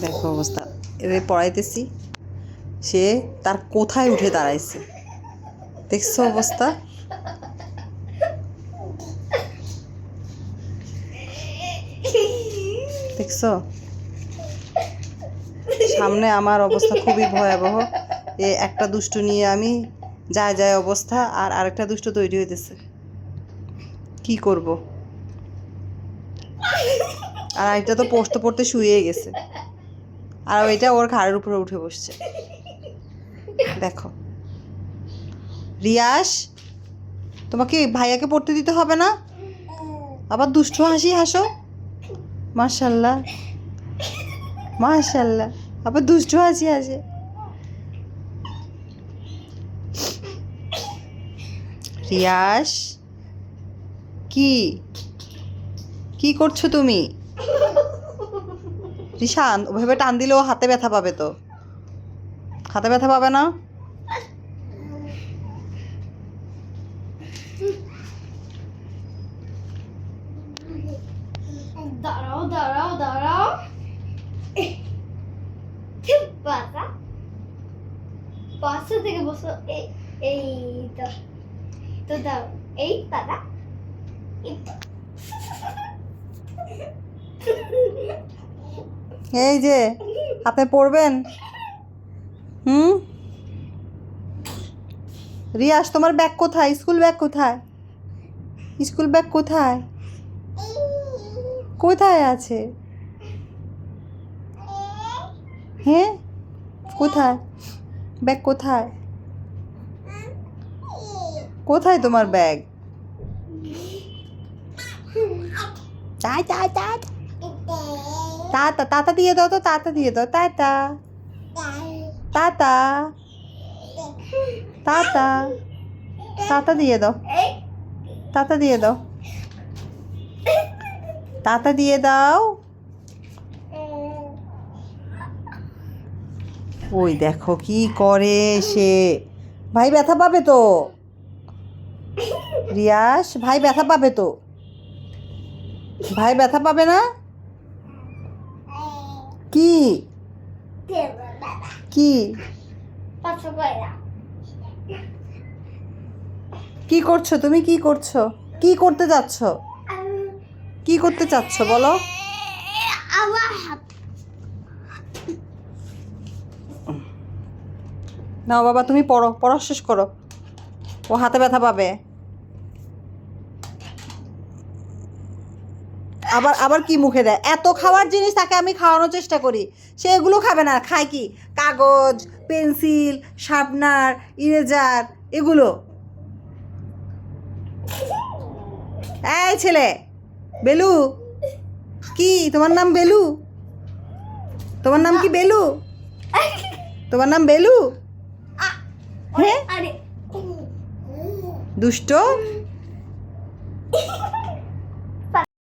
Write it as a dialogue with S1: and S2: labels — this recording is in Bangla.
S1: দেখো অবস্থা। এদের পড়াইতেছি। সে তার কোথায় উঠে দাঁড়াইছে? দেখছ অবস্থা? দেখছ? সামনে আমার অবস্থা খুবই ভয়াবহ। এ একটা দুষ্টু নিয়ে আমি যায় যায় অবস্থা, আর আরেকটা দুষ্টু তৈরি হইতেছে। কি করব? আর এটা তো পড়তে পড়তে শুয়ে গেছে। আর ওইটা ওর ঘাড়ের উপরে উঠে বসছে। দেখো। রিয়াস, তোমাকে ভাইয়াকে পড়তে দিতে হবে না? আবার দুষ্টু হাসি হাসো। মাশাল্লাহ। মাশাল্লাহ। আবার দুষ্টু হাসি হাসে। রিয়াস, কি? কি করছ তুমি? রিশান, ওভাবে টান দিলেও হাতে ব্যথা পাবে তো। হাতে ব্যথা পাবে না?
S2: দাঁড়াও দাঁড়াও দাঁড়াও। পাতা পাশে থেকে বসো। এই তো। তো দাও। এই পাতা এই
S1: এই যে হাতে পড়বেন? হুম? রিয়াস তোমার ব্যাগ কোথায়? স্কুল ব্যাগ কোথায়? স্কুল ব্যাগ কোথায়? কোথায় আছে? হ্যাঁ? কোথায়? ব্যাগ কোথায়? কোথায় তোমার ব্যাগ? তাই তাই তাই তাতা তাতা দিয়ে দাও তো, তাতা দিয়ে দাও, তাতা। তাতা। তাতা। তাতা দিয়ে দাও। তাতা দিয়ে দাও। তাতা দিয়ে দাও। ওই দেখো কি করে সে। ভাই ব্যথা পাবে তো? রিয়াস, ভাই ব্যথা পাবে তো? ভাই ব্যথা পাবে না? কি? কি? কি করছ? তুমি কি করছ? কি করতে যাচ্ছ? কি করতে চাচ্ছ? বলো। নাও বাবা, তুমি পড়ো। পড়া শেষ করো। ও হাতে ব্যথা পাবে। আবার আবার কি মুখে দেয়? এত খাওয়ার জিনিস তাকে আমি খাওয়ানোর চেষ্টা করি। সে এগুলো খাবে না। খায় কি? কাগজ পেন্সিল শার্পনার ইরেজার এগুলো। এই ছেলে বেলু। কি? তোমার নাম বেলু? তোমার নাম কি বেলু? তোমার নাম বেলু? হ্যাঁ? দুষ্ট?